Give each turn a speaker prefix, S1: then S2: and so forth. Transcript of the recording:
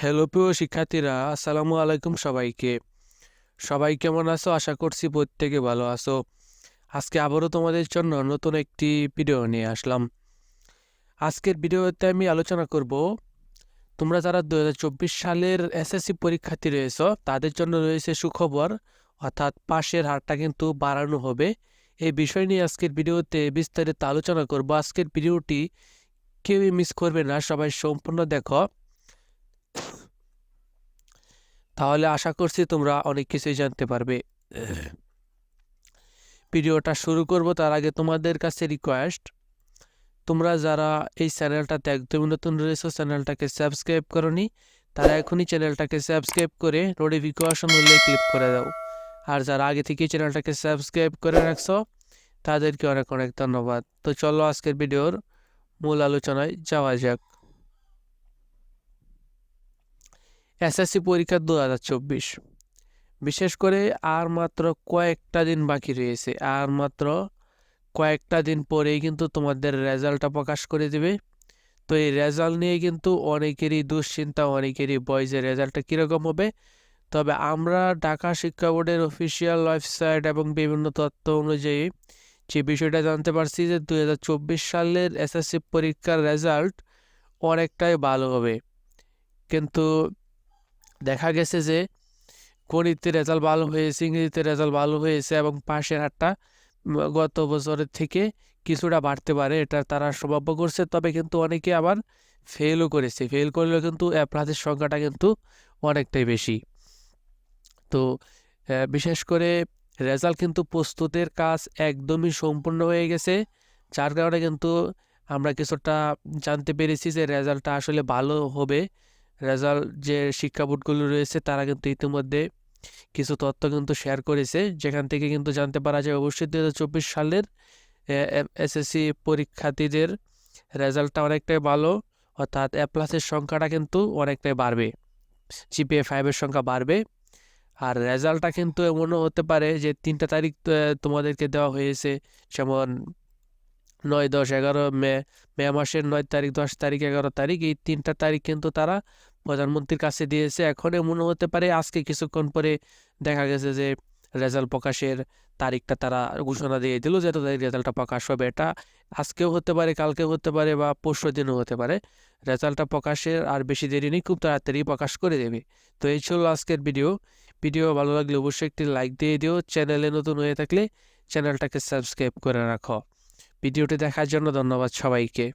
S1: Hello প্রিয় শিক্ষার্থীরা, আসসালামু আলাইকুম সবাইকে। সবাই কেমন আছো? আশা করছি প্রত্যেকে ভালো আছো। আজকে আবারও তোমাদের জন্য নতুন একটি ভিডিও নিয়ে আসলাম। আজকের ভিডিওতে আমি আলোচনা করব, তোমরা যারা দু হাজার চব্বিশ সালের এসএসসি পরীক্ষার্থী রয়েছ, তাদের জন্য রয়েছে সুখবর, অর্থাৎ পাশের হারটা কিন্তু বাড়ানো হবে। এই বিষয় নিয়ে আজকের ভিডিওতে বিস্তারিত আলোচনা করব। আজকের ভিডিওটি কেউই মিস করবে না, সবাই সম্পূর্ণ দেখো। তাহলে আশা করছি তোমরা অনেক কিছুই জানতে পারবে। ভিডিওটা শুরু করব তার আগে তোমাদের কাছে রিকোয়েস্ট তোমরা যারা এই চ্যানেলটাতে একদমই নতুন রয়েছে চ্যানেলটাকে সাবস্ক্রাইব করনি, তারা এখনই চ্যানেলটাকে সাবস্ক্রাইব করে নোটিফিকেশন হলে ক্লিক করে দাও। আর যারা আগে থেকে চ্যানেলটাকে সাবস্ক্রাইব করে রাখছো, তাদেরকে অনেক অনেক ধন্যবাদ। তো চলো আজকের ভিডিওর মূল আলোচনায় যাওয়া যাক। এসএসসি পরীক্ষা দু হাজার চব্বিশ। বিশেষ করে আর মাত্র কয়েকটা দিন বাকি রয়েছে। আর মাত্র কয়েকটা দিন পরেই কিন্তু তোমাদের রেজাল্টটা প্রকাশ করে দেবে। তো এই রেজাল্ট নিয়ে কিন্তু অনেকেরই দুশ্চিন্তা, অনেকেরই বয় যে রেজাল্টটা কীরকম হবে। তবে আমরা ঢাকা শিক্ষা বোর্ডের অফিসিয়াল ওয়েবসাইট এবং বিভিন্ন তথ্য অনুযায়ী যে বিষয়টা জানতে পারছি যে দু হাজার চব্বিশ সালের এসএসসি পরীক্ষার রেজাল্ট অনেকটাই ভালো হবে। কিন্তু দেখা গেছে যে গণিতের রেজাল্ট ভালো হয়েছে, ইংরেজিতে রেজাল্ট ভালো হয়েছে এবং পাশের হারটা গত বছরের থেকে কিছুটা বাড়তে পারে, এটা তারা সম্ভাব্য করছে। তবে কিন্তু অনেকে আবার ফেলও করেছে। ফেল করলেও কিন্তু অ্যাপ্লাসের সংখ্যাটা কিন্তু অনেকটাই বেশি। তো বিশেষ করে রেজাল্ট কিন্তু প্রস্তুতের কাজ একদমই সম্পূর্ণ হয়ে গেছে, যার কারণে কিন্তু আমরা কিছুটা জানতে পেরেছি যে রেজাল্টটা আসলে ভালো হবে। রেজাল্ট যে শিক্ষা বোর্ডগুলো রয়েছে, তারা কিন্তু ইতিমধ্যে কিছু তথ্য কিন্তু শেয়ার করেছে। যেখান থেকে কিন্তু জানতে পারা যায়, অবশ্যই দু চব্বিশ সালের এসএসসি পরীক্ষার্থীদের রেজাল্টটা অনেকটাই ভালো। অর্থাৎ এ প্লাসের সংখ্যাটা কিন্তু অনেকটাই বাড়বে। জিপিএ ফাইভের সংখ্যা বাড়বে। আর রেজাল্টটা কিন্তু এমনও হতে পারে যে তিনটা তারিখ তোমাদেরকে দেওয়া হয়েছে। যেমন নয় দশ এগারো মে মে মাসের নয় তারিখ, দশ তারিখ, এগারো তারিখ, এই তিনটা তারিখ কিন্তু তারা প্রধানমন্ত্রীর কাছে দিয়েছে। এখন মনে হতে পারে, আজকে কিছুক্ষণ পরে দেখা গেছে যে রেজাল্ট প্রকাশের তারিখটা তারা ঘোষণা দিয়ে দিল যে তারিখ রেজাল্টটা প্রকাশ হবে। এটা আজকেও হতে পারে, কালকেও হতে পারে বা পরশু দিনও হতে পারে। রেজাল্টটা প্রকাশের আর বেশি দেরি নেই, খুব তাড়াতাড়ি প্রকাশ করে দেবে। তো এই ছিল আজকের ভিডিও ভিডিও ভালো লাগলে অবশ্যই একটি লাইক দিয়ে দিও। চ্যানেলে নতুন হয়ে থাকলে চ্যানেলটাকে সাবস্ক্রাইব করে রাখো। ভিডিওটি দেখার জন্য ধন্যবাদ সবাইকে।